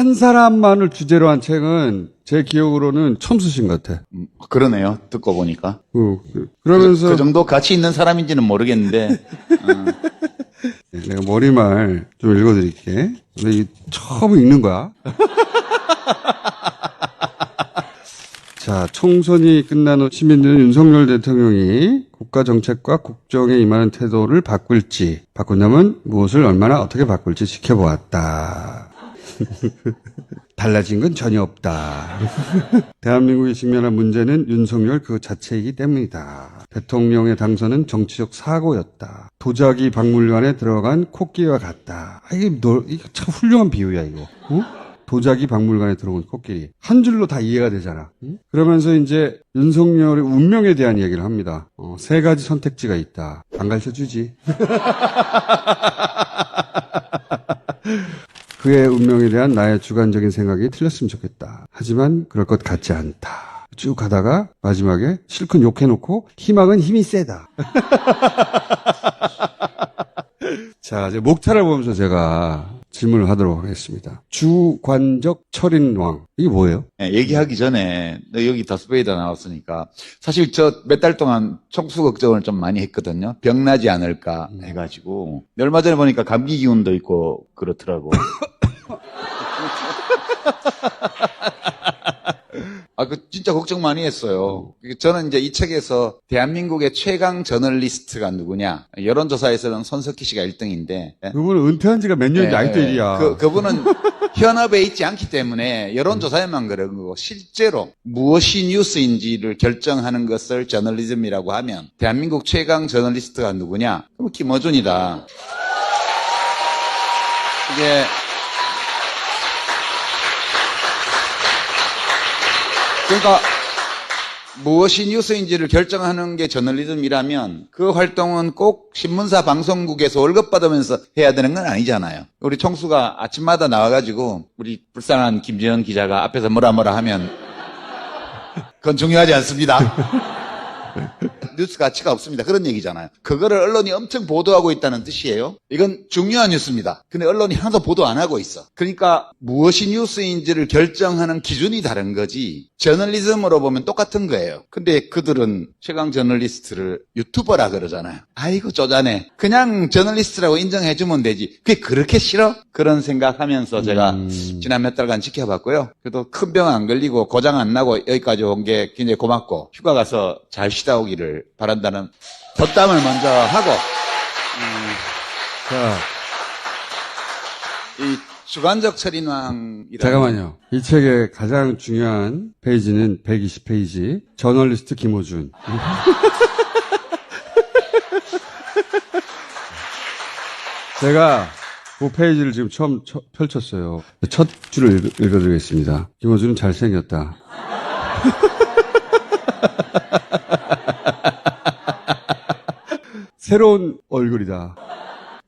한 사람만을 주제로 한 책은 제 기억으로는 처음 쓰신 것 같아. 음, 그러네요. 듣고 보니까. 그, 그, 그러면서 그 정도 가치 있는 사람인지는 모르겠는데 네, 내가 머리말 좀 읽어드릴게. 근데 이 처음 읽는 거야. 자, 총선이 끝난 후 시민들은 윤석열 대통령이 국가 정책과 국정에 임하는 태도를 바꿀지, 바꾼다면 무엇을 얼마나 어떻게 바꿀지 지켜보았다. 달라진 건 전혀 없다. 대한민국이 직면한 문제는 윤석열 그 자체이기 때문이다. 대통령의 당선은 정치적 사고였다. 도자기 박물관에 들어간 코끼리와 같다. 아, 이게 너, 이거 참 훌륭한 비유야, 이거. 어? 도자기 박물관에 들어온 코끼리. 한 줄로 다 이해가 되잖아. 응? 그러면서 이제 윤석열의 운명에 대한 얘기를 합니다. 어, 세 가지 선택지가 있다. 안 가르쳐 주지. 그의 운명에 대한 나의 주관적인 생각이 틀렸으면 좋겠다. 하지만 그럴 것 같지 않다. 쭉 가다가 마지막에 실컷 욕해놓고 희망은 힘이 세다. 자, 이제 목차를 보면서 제가 질문을 하도록 하겠습니다. 주관적 철인왕. 이게 뭐예요? 예, 얘기하기 전에 너 여기 더스베이더 나왔으니까 사실 저 몇 달 동안 청수 걱정을 좀 많이 했거든요. 병 나지 않을까 해가지고 얼마 전에 보니까 감기 기운도 있고 그렇더라고. 아, 그 진짜 걱정 많이 했어요. 저는 이제 이 책에서 대한민국의 최강 저널리스트가 누구냐? 여론조사에서는 손석희 씨가 1등인데 그분은 은퇴한 지가 몇 년인지 아직도 일이야. 그, 그분은 현업에 있지 않기 때문에 여론조사에만 그런 거고 실제로 무엇이 뉴스인지를 결정하는 것을 저널리즘이라고 하면 대한민국 최강 저널리스트가 누구냐? 그럼 김어준이다. 이게 그러니까 무엇이 뉴스인지를 결정하는 게 저널리즘이라면 그 활동은 꼭 신문사 방송국에서 월급 받으면서 해야 되는 건 아니잖아요. 우리 총수가 아침마다 나와가지고 우리 불쌍한 김지현 기자가 앞에서 뭐라 뭐라 하면 그건 중요하지 않습니다. 뉴스 가치가 없습니다. 그런 얘기잖아요. 그거를 언론이 엄청 보도하고 있다는 뜻이에요. 이건 중요한 뉴스입니다. 근데 언론이 하나도 보도 안 하고 있어. 그러니까 무엇이 뉴스인지를 결정하는 기준이 다른 거지. 저널리즘으로 보면 똑같은 거예요. 근데 그들은 최강 저널리스트를 유튜버라 그러잖아요. 아이고 쪼잔해. 그냥 저널리스트라고 인정해주면 되지. 그게 그렇게 싫어? 그런 생각하면서 제가 지난 몇 달간 지켜봤고요. 그래도 큰 병 안 걸리고 고장 안 나고 여기까지 온 게 굉장히 고맙고 휴가 가서 잘 쉬다 오기를 바란다는 덧담을 먼저 하고 자, 이 주관적 철인왕이라는 잠깐만요. 이 책의 가장 중요한 페이지는 120페이지. 저널리스트 김호준. 제가 그 페이지를 지금 처음 처- 펼쳤어요. 첫 줄을 읽- 읽어드리겠습니다. 김호준은 잘생겼다. 새로운 얼굴이다.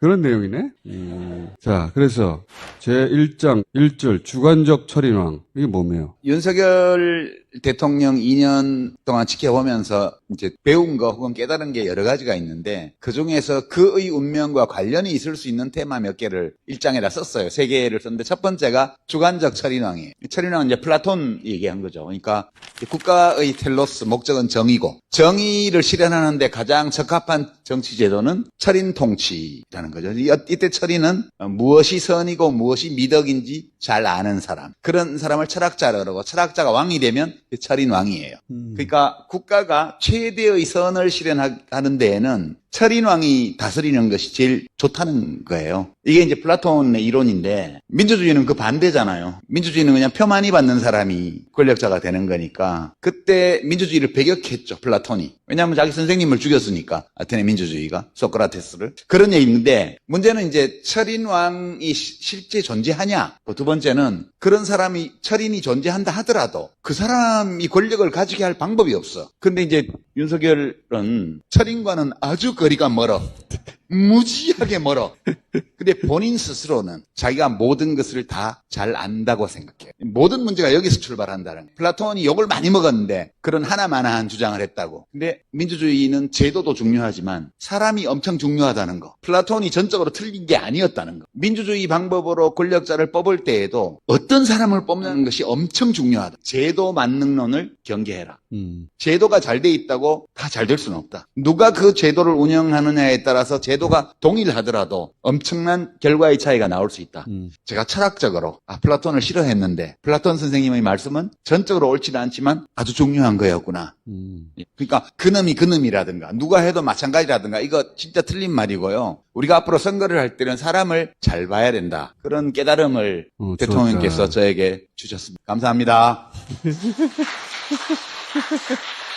그런 내용이네? 음, 자, 그래서 제 1장 1절 주관적 철인왕. 이게 뭐예요? 윤석열 대통령 2년 동안 지켜보면서 이제 배운 거 혹은 깨달은 게 여러 가지가 있는데 그 중에서 그의 운명과 관련이 있을 수 있는 테마 몇 개를 일장에다 썼어요. 세 개를 썼는데 첫 번째가 주관적 철인왕이에요. 이 철인왕은 이제 플라톤 얘기한 거죠. 그러니까 국가의 텔로스 목적은 정의고 정의를 실현하는데 가장 적합한 정치 제도는 철인 통치라는 거죠. 이- 이때 철인은 어, 무엇이 선이고 무엇이 미덕인지 잘 아는 사람. 그런 사람을 철학자라 그러고 철학자가 왕이 되면 철인 왕이에요. 그러니까 국가가 최대의 선을 실현하는 데에는 철인 왕이 다스리는 것이 제일 좋다는 거예요. 이게 이제 플라톤의 이론인데 민주주의는 그 반대잖아요. 민주주의는 그냥 표만이 받는 사람이 권력자가 되는 거니까 그때 민주주의를 배격했죠. 플라톤이. 왜냐하면 자기 선생님을 죽였으니까 아테네 민주주의가 소크라테스를 그런 얘기인데 문제는 이제 철인 왕이 시- 실제 존재하냐? 그두 번째는 그런 사람이 철인이 존재한다 하더라도 그 사람이 권력을 가지게 할 방법이 없어. 근데 이제 윤석열은 철인과는 아주 거리가 멀어. 무지하게 멀어. 근데 본인 스스로는 자기가 모든 것을 다 잘 안다고 생각해요. 모든 문제가 여기서 출발한다는. 플라톤이 욕을 많이 먹었는데 그런 하나만한 주장을 했다고. 근데 민주주의는 제도도 중요하지만 사람이 엄청 중요하다는 거. 플라톤이 전적으로 틀린 게 아니었다는 거. 민주주의 방법으로 권력자를 뽑을 때에도 어떤 사람을 뽑는 것이 엄청 중요하다. 제도 만능론을 경계해라. 음. 제도가 잘 돼 있다고 다 잘 될 수는 없다. 누가 그 제도를 운영하느냐에 따라서 제도 가 동일하더라도 엄청난 결과의 차이가 나올 수 있다. 음. 제가 철학적으로 아, 플라톤을 싫어했는데 플라톤 선생님의 말씀은 전적으로 옳지는 않지만 아주 중요한 거였구나. 음. 그러니까 그놈이 그놈이라든가 누가 해도 마찬가지라든가 이거 진짜 틀린 말이고요. 우리가 앞으로 선거를 할 때는 사람을 잘 봐야 된다. 그런 깨달음을 어, 대통령께서. 저에게 주셨습니다. 감사합니다.